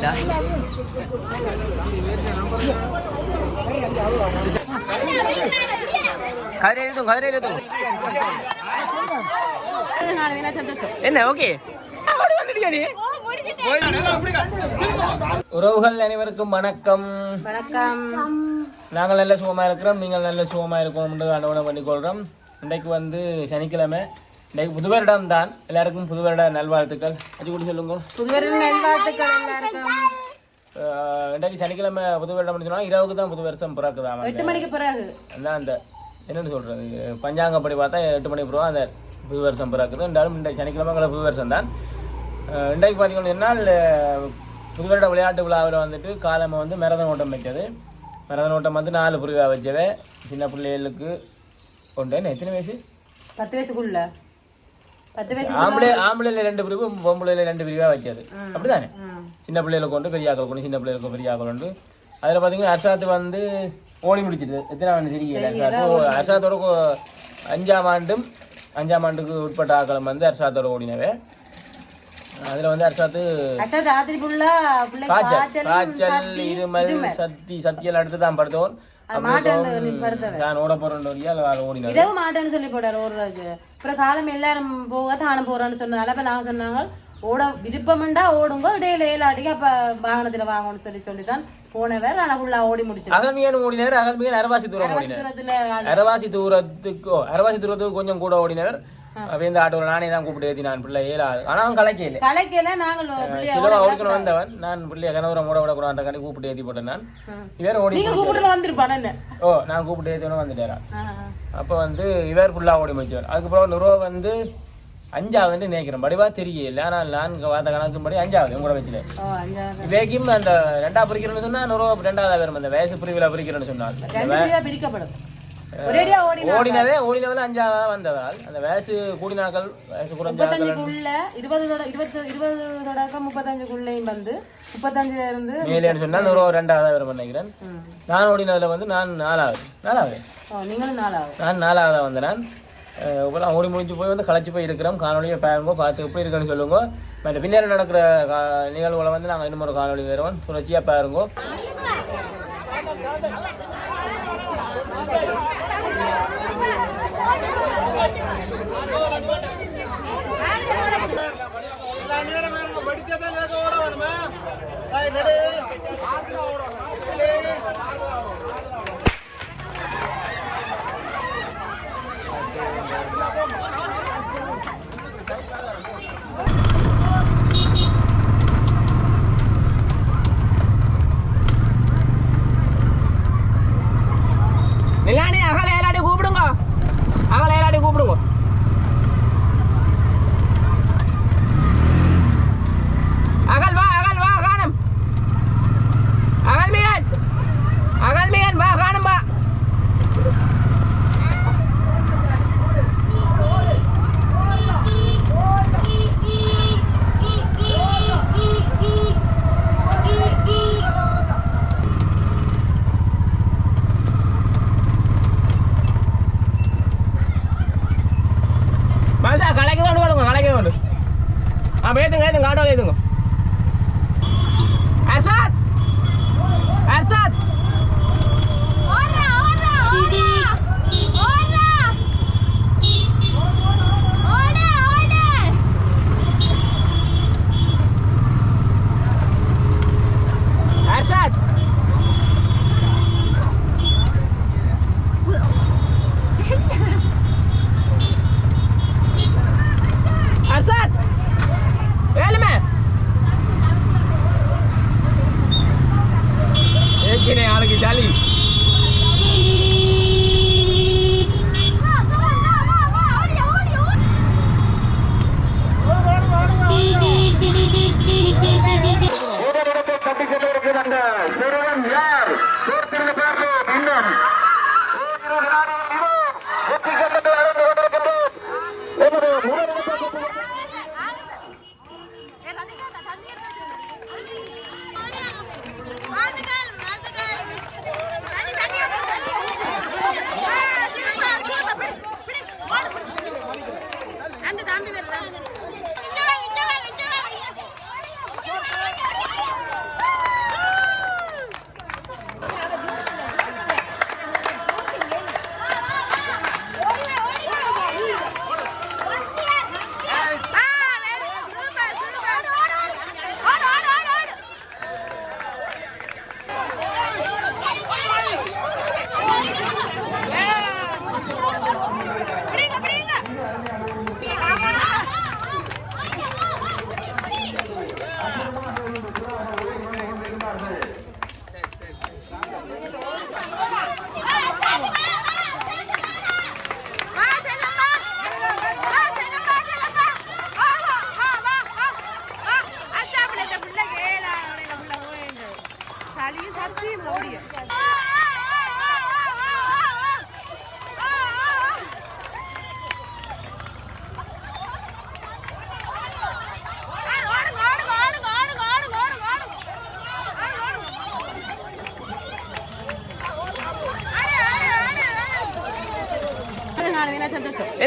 வந்துட்டா கதிரை எழுதும் கதிரை எழுதும். என்ன ஓகே? உறவுகள் அனைவருக்கும் வணக்கம். வணக்கம். நாங்கள் நல்ல சுகமா இருக்கிறோம் நீங்கள் நல்ல சுகமா இருக்கணும்னு அனுகூலம் பண்ணிக்கொள்கிறோம். இன்றைக்கு வந்து சனிக்கிழமை. இன்றைக்கு புது வருடம் தான். எல்லாருக்கும் புது வருட நல்வாழ்த்துக்கள். அது கூட சொல்லுங்க. புதுவரின் நல்வாழ்த்துக்கள் எல்லாருக்கும். இன்றைக்கு சனிக்கிழமை புது வருடம் சொன்னா இரவுக்கு தான் புது வருஷம் பிறக்குதாம் எட்டு மணிக்கு பிறகு. அதான் அந்த என்னன்னு சொல்றது? பஞ்சாங்கப்படி பார்த்தா எட்டு மணி பிறகு அந்த புது வருஷம் பிறக்குது. என்றாலும் இன்றைக்கு சனிக்கிழமை புது வருஷம் தான். இன்றைக்கு பார்த்தீங்கன்னா என்னால் புது வருட விளையாட்டு விழாவில் வந்துட்டு காலமை வந்து மெரதன் ஓட்டம் வைக்கிறது மெரதன் ஓட்டம் வந்து நாலு புரிவா வச்சவே சின்ன பிள்ளைகளுக்கு கொண்டு எத்தனை வயசு? பத்து வயசுக்குள்ள. ஆம்பளை ஆம்பளைல ரெண்டு பிரிவு பொம்பளைல ரெண்டு பிரிவா வச்சது அப்படிதானே. சின்ன பிள்ளைகளுக்கு கொண்டு பெரிய ஆக்கள் கொண்டு சின்ன பிள்ளைகளுக்கு பெரிய ஆக்கள் உண்டு அதில் பார்த்தீங்கன்னா அர்ஷாத் வந்து ஓடி முடிச்சிட்டு எத்தனை ஆண்டு தெரியல கொ- அஞ்சாம் ஆண்டும் அஞ்சாம் ஆண்டுக்கு உட்பட்ட ஆக்களம் வந்து அர்ஷாத்தோட ஓடினவே. அதில் வந்து பிள்ளை காய்ச்சல் காய்ச்சல் இருமல் சத்தி சத்தியெல்லாம் எடுத்து தான் படுத்தோம் இரவு மாட்டேன்னு சொல்லி போட்டாரு ஓடுறதுக்கு. அப்புறம் காலம் எல்லாரும் போக தானும் போறோம்னு சொன்னதால அப்ப நாங்க சொன்னாங்க ஓட விருப்பம்ண்டா ஓடுங்க இடையில ஏழாட்டிக்கு அப்ப வாகனத்துல வாங்கணும்னு சொல்லி சொல்லிதான் போனவர். ஆனா ஃபுல்லா ஓடி முடிச்சிருக்கோம் அகல்மியன் ஓடினார். அகல்மியன் அரவாசி தூரம் ஓடினார். அரவாசி தூரத்துக்கு அரவாசி தூரத்துக்கு கொஞ்சம் கூட ஓடினவர் அப்ப இந்த ஆட்டோவில் நானே தான் கூப்பிட்டு ஏற்றி நான் பிள்ளை ஏழாது ஆனால் அவன் கலைக்கல. கலைக்கல நாங்கள் வந்தவன். நான் பிள்ளைய கணவரம் ஓட விடக்கூடாது கண்டி கூப்பிட்டு ஏற்றி போட்டேன் நான். இவர் ஓடி நீங்க கூப்பிட்டு வந்திருப்பான் ஓ நான் கூப்பிட்டு ஆ, ஆ. அப்போ வந்து இவர் ஃபுல்லாக ஓடி முடிச்சவர் அதுக்கப்புறம் நுருவா வந்து அஞ்சாவது நினைக்கிறேன். படிவா தெரியல. ஆனால் நான் பார்த்த கணக்குப்படி அஞ்சாவது உங்களோட வச்சுல இவைக்கும் அந்த ரெண்டா பிரிக்கிறேன்னு சொன்னா நுருவா ரெண்டாவது அந்த வயசு பிரிவில் பிரிக்கிறேன்னு பிரிக்கப்படும். ஓடி ஓடினவே ஓடினவே அஞ்சாவது வந்ததால் அந்த வயசு கூடினாக்கள் வயசு குறைஞ்ச முப்பத்தஞ்சுக்குள்ள இருபது இருபத்து இருபது தொடக்கம் முப்பத்தஞ்சுக்குள்ளேயும் வந்து முப்பத்தஞ்சுல இருந்து மேலேன்னு சொன்னா நூறு ரெண்டாவது வரும் நினைக்கிறேன். நான் ஓடினதுல வந்து நான் நாலாவது நாலாவது. நீங்களும் நாலாவது. நான் நாலாவதாக வந்தேன். நான் அஹ் இப்பெல்லாம் ஓடி முடிஞ்சு போய் வந்து களைச்சு போய் இருக்கிறோம். காணொலியை பாருங்க பார்த்து எப்படி இருக்குன்னு சொல்லுங்க. மற்ற பின்னாடி நடக்கிற கா- நிகழ்வுகளை வந்து நாங்கள் இன்னும் ஒரு காணொலி வருவோம் சுழற்சியாக பாருங்க. Ready? மனுஷா கலைக்கு கொண்டு கொடுங்க கலைக்கு கொண்டு ஆ ஏத்துங்க ஏத்துங்க ஆட்டோவில் ஏத்துங்க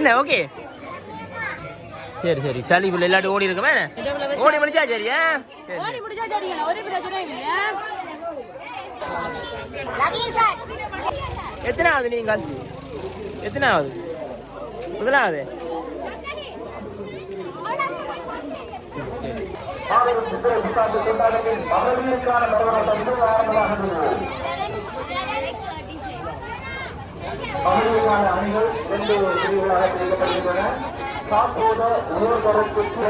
என்ன ஓகே? சரி சரி. சளி பிள்ளை எல்லாரும் ஓடி இருக்குமே ஓடி முடிச்சா சரி ஓடி முடிச்சா சரி ஒரு பிரச்சனை எத்தனை ஆகுது நீங்கள்? எத்தனை ஆகுது? முதலாவது மாபெரும் சித்திரை கொண்டாடலில் மகளிருக்கான நடவடிக்கை இரண்டு பிரிவுகளாக பிரிக்கப்பட்டிருக்கின்றன சாத்தோட உயர்தரத்திற்கு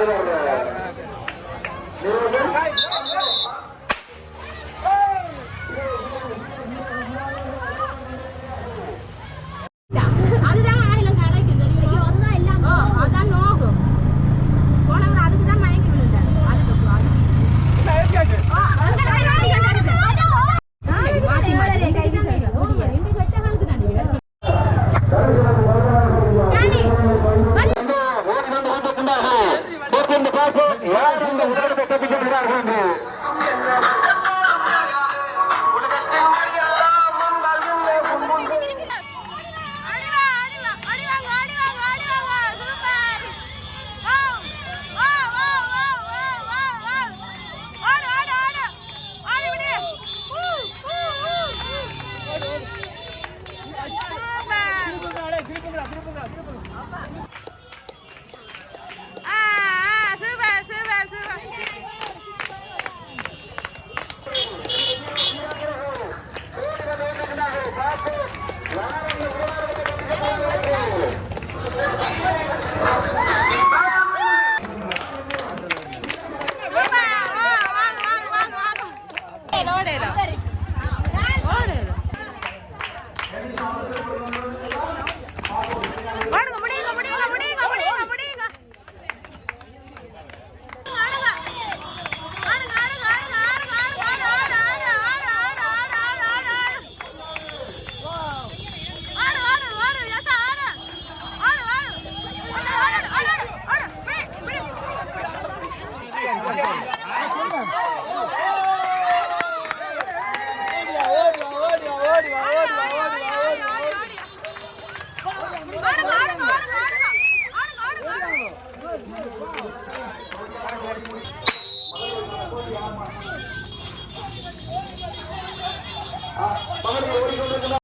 பகலில் ஓடிக்கொண்டிருக்கிறார்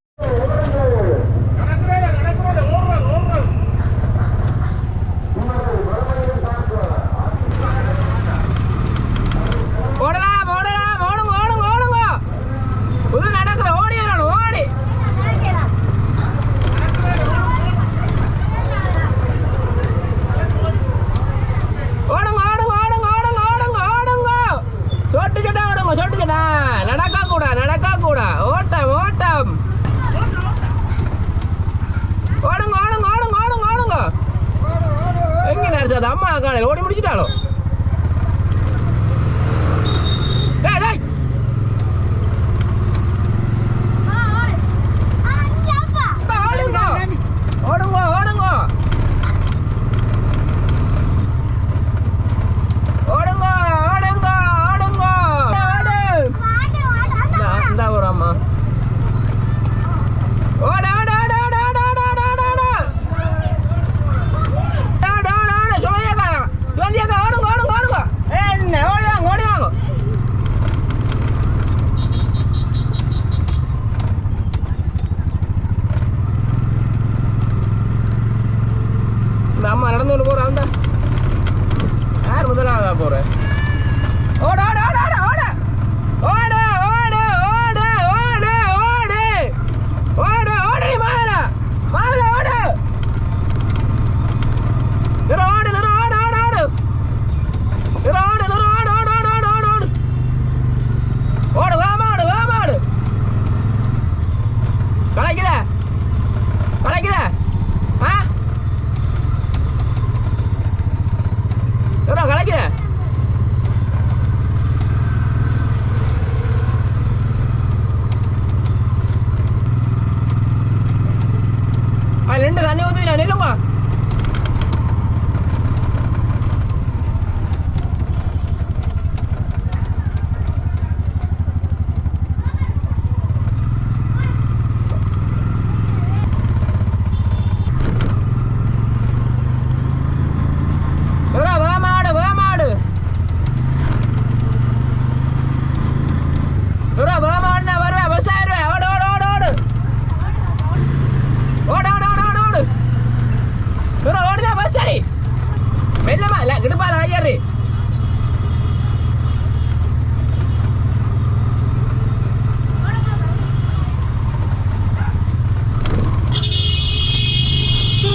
કંટાળો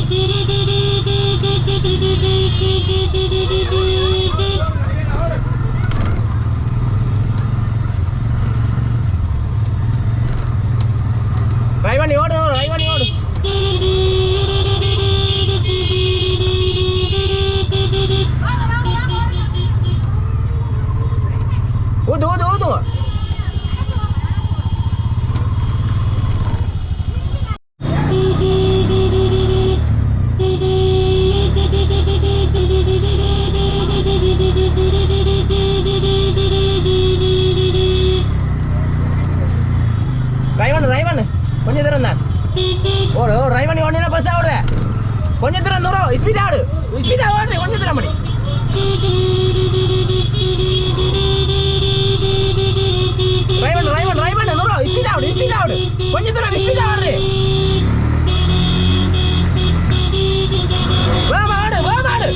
tere ಓಡು ಡ್ರೈವ್ ಮಾಡಿ ಒಂದಿನ ಬಸ್ ಆಡ್ರೆ ಕೊಂಚ ದೂರ ನೂರು ಸ್ಪೀಡ್ ಆಡು ಸ್ಪೀಡ್ ಆಡ್ರಿ ಕೊಂಚ ದೂರ ಮಾಡಿ ಡ್ರೈವ್ ಡ್ರೈವ್ ಡ್ರೈವ್ ಮಾಡಿ ನೂರು ಸ್ಪೀಡ್ ಆಡು ಸ್ಪೀಡ್ ಆಡು ಕೊಂಚ ದೂರ ಸ್ಪೀಡ್ ಆಡ್ರಿ വേവാട് വേവാട്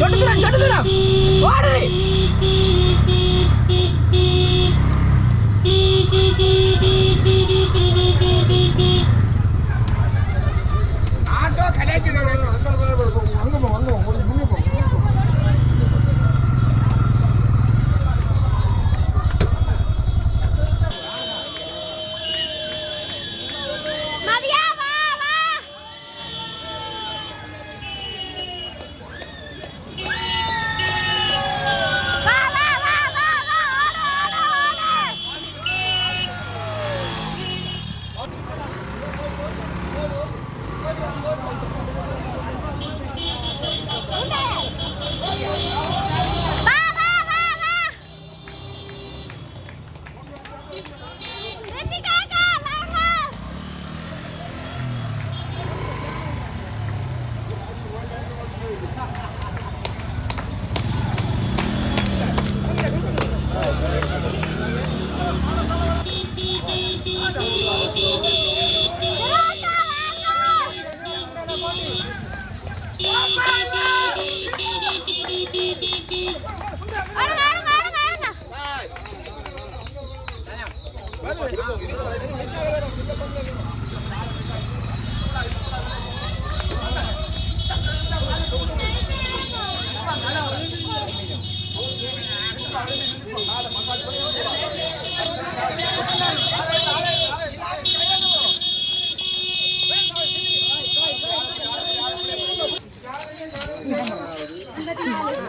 ചൊട്ടുതരാം ചൊട്ടുതരാം ഓടേ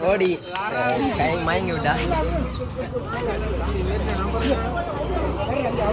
ஓடி கை மயங்கி விட்டா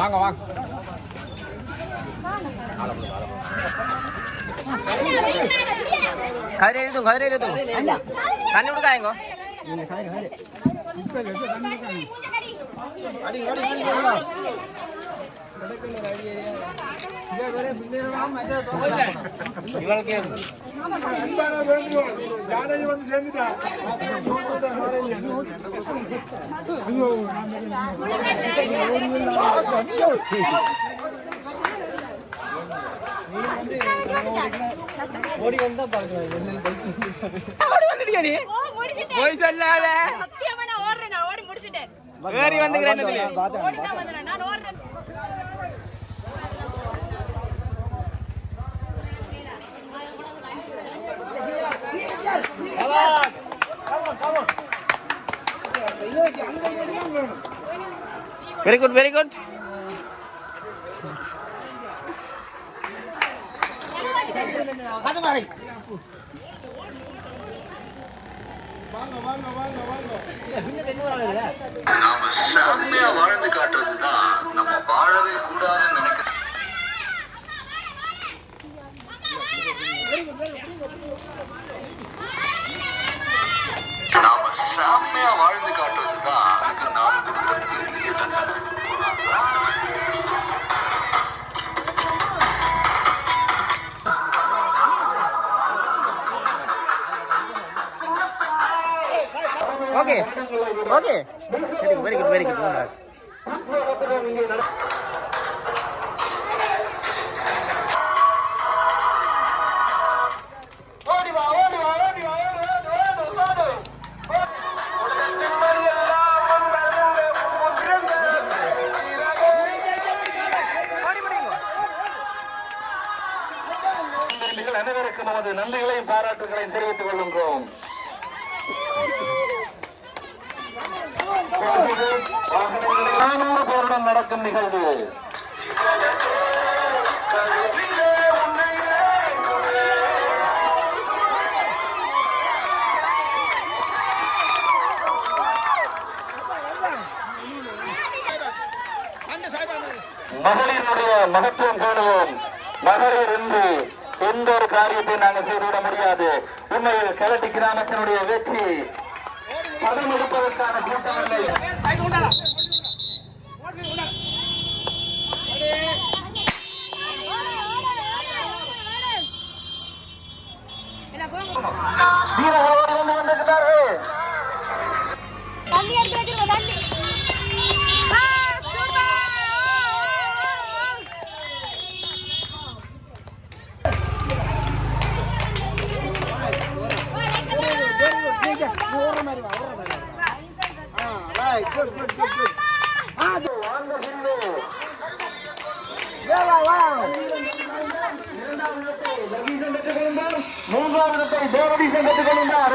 வாங்க வாங்க. கதிரை எழுதும் கதிரை எழுதும் தண்ணி விடுக்காயங்கோ ஓடி வந்தா பாக்கலாம் ஓடி வந்துட்டியா நீ போய் சொல்லாத. சத்தியமா நான் ஓடுறேன் நான் ஓடி முடிச்சிட்டேன். ஏறி வந்துக்கிறேன் ஓடி நான் ஓடுறேன் வெரி குட் வெரி குட் வாழ்ந்து காட்டுறதுதான். நமது பாராட்டுகளை தெரிவித்துக் கொள்கின்றோம். நானூறு பேருடன் நடக்கும் நிகழ்வு. மகளிருடைய மகத்துவம் காணுவோம் மகளிர் என்று எந்த ஒரு காரியத்தை நாங்கள் செய்துவிட முடியாது. உண்மையில் கிழட்டி கிராமத்தினுடைய வெற்றி பதம் எடுப்பதற்கான கூட்டம் கூட்டமில்லை வீரர்களோடு வந்து கொண்டிருக்கிறார்கள். மூன்றாவது தேவதீசன் பெற்றுக் கொள்கின்றார்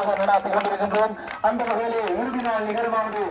சிறப்பாக நடாத்தி கொண்டிருக்கின்றோம். அந்த வகையிலே இறுதி நாள் நிகழ்வானது.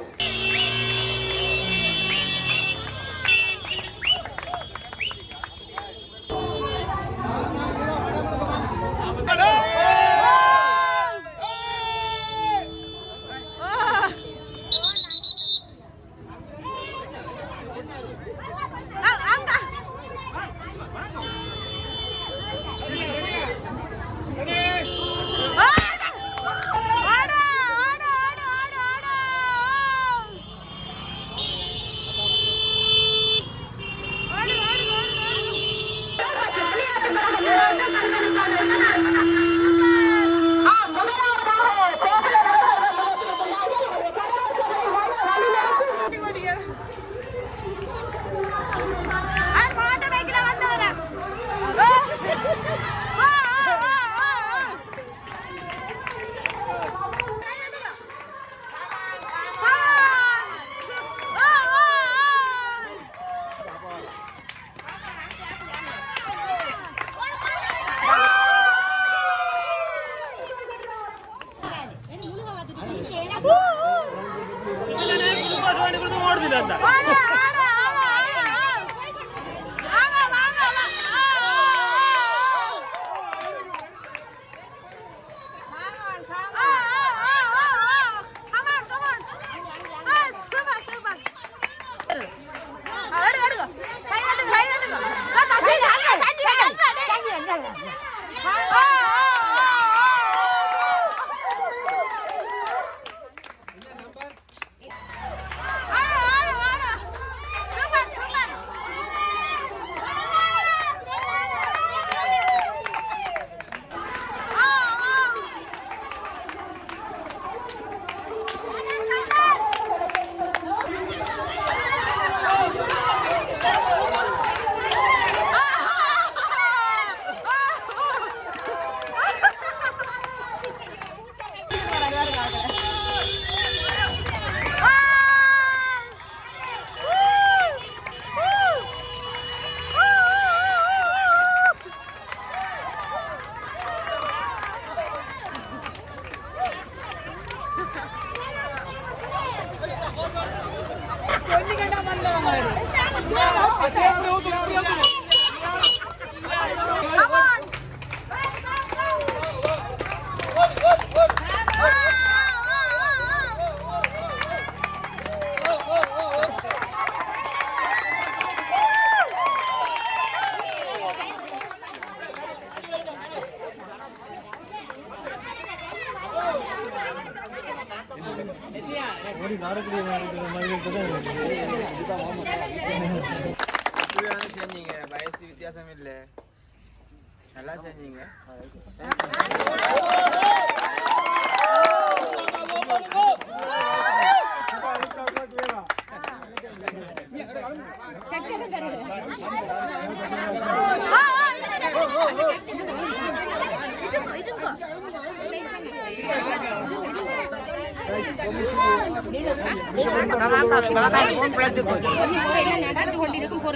செஞ்சீங்க. வயசு வித்தியாசம் இல்லை. நல்லா செஞ்சீங்க. நடந்து கொண்டிருக்கும் பொருள்